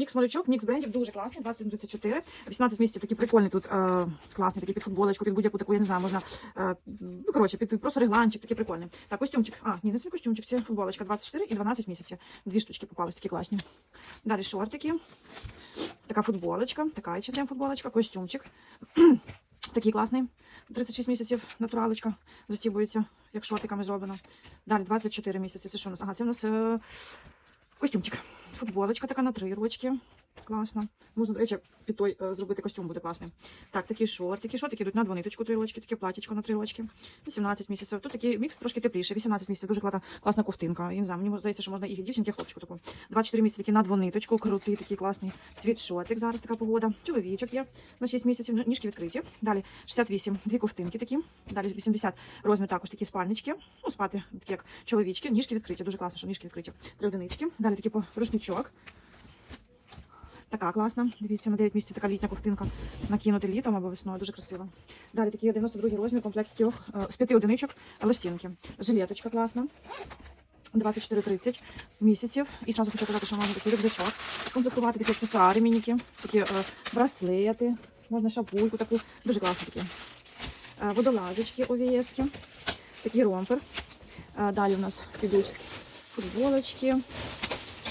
Мікс малючок, мікс брендів дуже класний, 21-34. 18 місяців такі прикольні тут, е, класний, такий під футболочку, під будь-яку таку, я не знаю, можна, е, ну, коротше, під, просто регланчик, такий прикольний. Так, костюмчик, а, ні, це не костюмчик, це футболочка, 24 і 12 місяців. Дві штучки попались, такі класні. Далі шортики, така футболочка, така H&M футболочка, костюмчик. Такий класний, 36 місяців натуралочка, застібується, як шортиками зроблено. Далі 24 місяці, це що у нас? Ага, це у нас е, костюмчик. Футболочка така на три ручки. Класно. Можна, до речі, під той е, зробити костюм буде класний. Так, такі шортики. Шортики йдуть на дваниточку, три рочки, таке платічко на три рочки. 18 місяців. Тут такий мікс трошки тепліше. 18 місяців. Дуже класна, класна ковтинка. Я не знаю, мені здається, що можна і дівчинки, і хлопчику таку. 24 місяці такі на двониточку, крутий, такий класний світшотик. Зараз така погода. Чоловічок є на 6 місяців, ну, ніжки відкриті. Далі 68, дві ковтинки такі. Далі 80 розмір також такі спальнички. Ну, спати такі як чоловічки, ніжки відкриті. Дуже класно, що ніжки відкриті. Три одинички. Далі такий по- рушничок. Така класна. Дивіться, на 9 місяців така літня ковтинка. Накинути літом або весною. Дуже красиво. Далі такий 92 розмір, комплект з трьох, е, з п'яти одиничок, лосінки. Жилеточка класна. 24-30 місяців. І сразу хочу казати, що можна такий рюкзачок. Комплектувати такі аксесуари мініки, такі е, браслети, можна шапульку таку. Дуже класно такі. Е, водолазочки овієски, такий ромпер. Е, далі у нас підуть футболочки,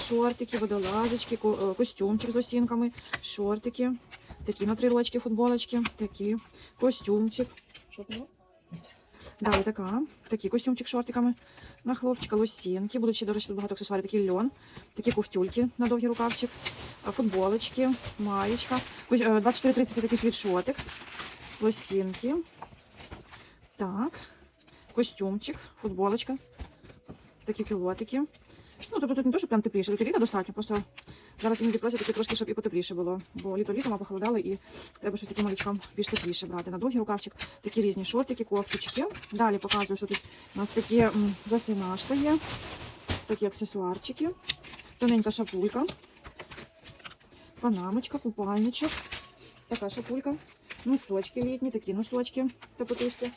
шортики, водолазочки, е, костюмчик з лосінками, шортики, такі на три футболочки, такі, костюмчик. Далі така, такий костюмчик з шортиками на хлопчика, лосінки. Будуть ще, до речі, тут багато аксесуарів, такий льон, такі ковтюльки на довгий рукавчик, футболочки, маєчка. Кось- е, 24-30 такий світшотик, лосінки. Так, костюмчик, футболочка, такі кілотики. Ну, тобто тут не то, що прям тепліше, тут літа достатньо, просто зараз іноді просять таки трошки, щоб і потепліше було. Бо літо літом, а похолодало і треба щось таким малючкам більш тепліше брати. На довгий рукавчик такі різні шортики, кофточки. Далі показую, що тут у нас такі м, засинашка є, такі аксесуарчики, тоненька шапулька, панамочка, купальничок, така шапулька, носочки літні, такі носочки топотисті.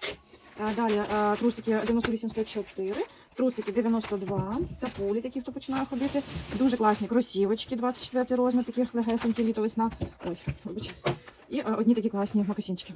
А, Далі трусики 98-104, трусики 92, тапулі, такі, хто починає ходити. Дуже класні кросівочки, 24 розмір, такі легесенькі, літо весна. Ой, вибачте. І одні такі класні макасінчики.